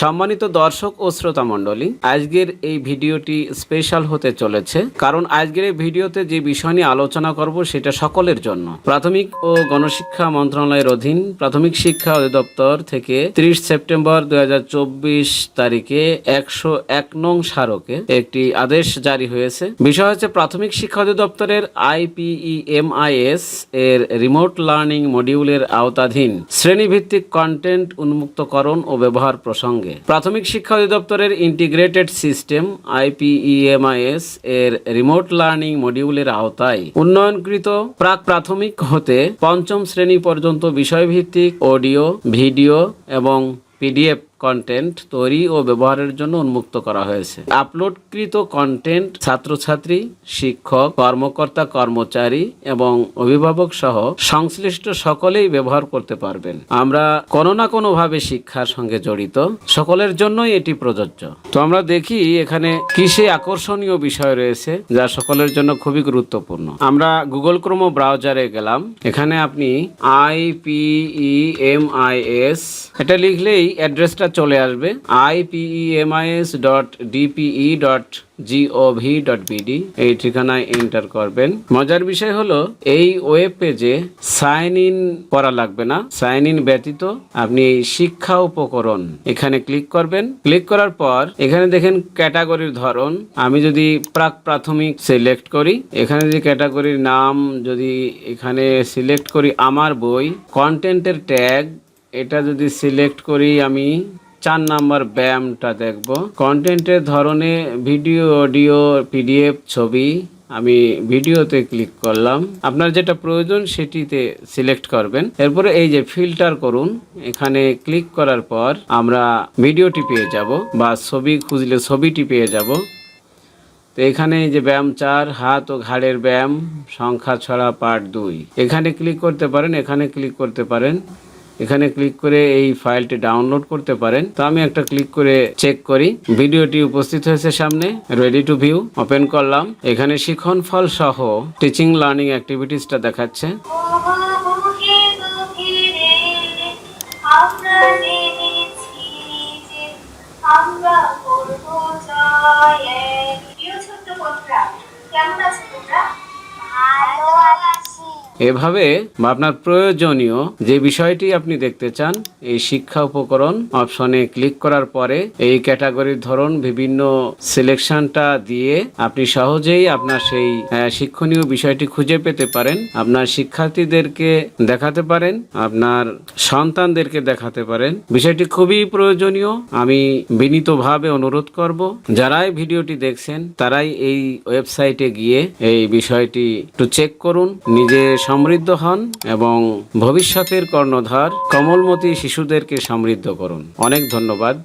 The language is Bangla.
সম্মানিত দর্শক ও শ্রোতা মণ্ডলী, আজকের এই ভিডিওটি স্পেশাল হতে চলেছে কারণ আজকের এই ভিডিওতে যে বিষয় নিয়ে আলোচনা করব সেটা সকলের জন্য। প্রাথমিক ও গণশিক্ষা মন্ত্রণালয়ের অধীন প্রাথমিক শিক্ষা অধিদপ্তর থেকে ত্রিশ সেপ্টেম্বর দুই হাজার চব্বিশ তারিখে একশো এক নং স্মারকে একটি আদেশ জারি হয়েছে। বিষয় হচ্ছে প্রাথমিক শিক্ষা অধিদপ্তরের আইপিইএমআইএস এর রিমোট লার্নিং মডিউলের আওতাধীন শ্রেণীভিত্তিক কন্টেন্ট উন্মুক্তকরণ ও ব্যবহার প্রসঙ্গে প্রাথমিক শিক্ষা অধিদপ্তরের ইন্টিগ্রেটেড সিস্টেম আইপিইএমআইএস এর রিমোট লার্নিং মডিউলের আওতায় উন্নয়নকৃত প্রাক প্রাথমিক হতে পঞ্চম শ্রেণি পর্যন্ত বিষয়ভিত্তিক অডিও, ভিডিও এবং পিডিএফ কন্টেন্ট তৈরি ও ব্যবহারের জন্য উন্মুক্ত করা হয়েছে। আপলোডকৃত কন্টেন্ট ছাত্রছাত্রী, শিক্ষক, কর্মকর্তা, কর্মচারী এবং অভিভাবক সহ সংশ্লিষ্ট সকলেই ব্যবহার করতে পারবেন। আমরা কোনো না কোনো ভাবে শিক্ষার সঙ্গে জড়িত, সকলের জন্যই এটি প্রযোজ্য। তো আমরা দেখি এখানে কিসে আকর্ষণীয় বিষয় রয়েছে, যা সকলের জন্য খুবই গুরুত্বপূর্ণ। আমরা গুগল ক্রোম ব্রাউজারে গেলাম। এখানে আপনি I P E M I S এটা লিখলেই অ্যাড্রেসটা চলে আসবে I P E M I S dot DPE dot GOV dot BD এই ঠিকানায় এন্টার করবেন। মজার বিষয় হলো, এই ওয়েব পেজে সাইন ইন করা লাগবে না সাইন ইন ব্যতীত আপনি এই শিক্ষা উপকরণ এখানে ক্লিক করবেন। ক্লিক করার পর এখানে দেখেন ক্যাটাগরির ধরন, আমি যদি প্রাক প্রাথমিক সিলেক্ট করি, এখানে যে ক্যাটাগরির নাম যদি এখানে সিলেক্ট করি আমার বই কন্টেন্টের ট্যাগ এটা যদি সিলেক্ট করি আমি চার নাম্বার ব্যায়ামটা দেখব। কন্টেন্টের ধরনে ভিডিও অডিও পিডিএফ ছবি আমি ভিডিওতে ক্লিক করলাম। আপনার যেটা প্রয়োজন সেটিতে সিলেক্ট করবেন। এরপরে এই যে ফিল্টার করুন, এখানে ক্লিক করার পর আমরা ভিডিওটি পেয়ে যাব বা ছবি খুঁজলে ছবিটি পেয়ে যাব। তো এখানে যে ব্যায়াম চার, হাত ও ঘাড়ের ব্যায়াম, সংখ্যা ছড়া পার্ট দুই। এখানে ক্লিক করতে পারেন, এখানে ক্লিক করতে পারেন। এখানে ক্লিক করে এই ফাইলটি ডাউনলোড করতে পারেন। তো আমি একটা ক্লিক করে চেক করি। ভিডিওটি উপস্থিত হয়েছে সামনে। রেডি টু ভিউ ওপেন করলাম। এখানে শিখন ফল সহ টিচিং লার্নিং অ্যাক্টিভিটিসটা দেখাচ্ছে। এভাবে বা আপনার প্রয়োজনীয় যে বিষয়টি আপনি দেখতে চান, এই শিক্ষা উপকরণ অপশনে ক্লিক করার পরে এই ক্যাটাগরির ধরন, বিভিন্ন সিলেকশনটা দিয়ে আপনি সহজেই আপনার সেই শিক্ষণীয় বিষয়টি খুঁজে পেতে পারেন। আপনার শিক্ষার্থীদেরকে দেখাতে পারেন, আপনার সন্তানদেরকে দেখাতে পারেন। বিষয়টি খুবই প্রয়োজনীয়। আমি বিনীতভাবে অনুরোধ করব, যারাই ভিডিওটি দেখছেন, তারাই এই ওয়েবসাইটে গিয়ে এই বিষয়টি একটু চেক করুন। নিজে সমৃদ্ধ হন এবং ভবিষ্যতের কর্ণধার কমলমতি শিশুদেরকে সমৃদ্ধ করুন। অনেক ধন্যবাদ।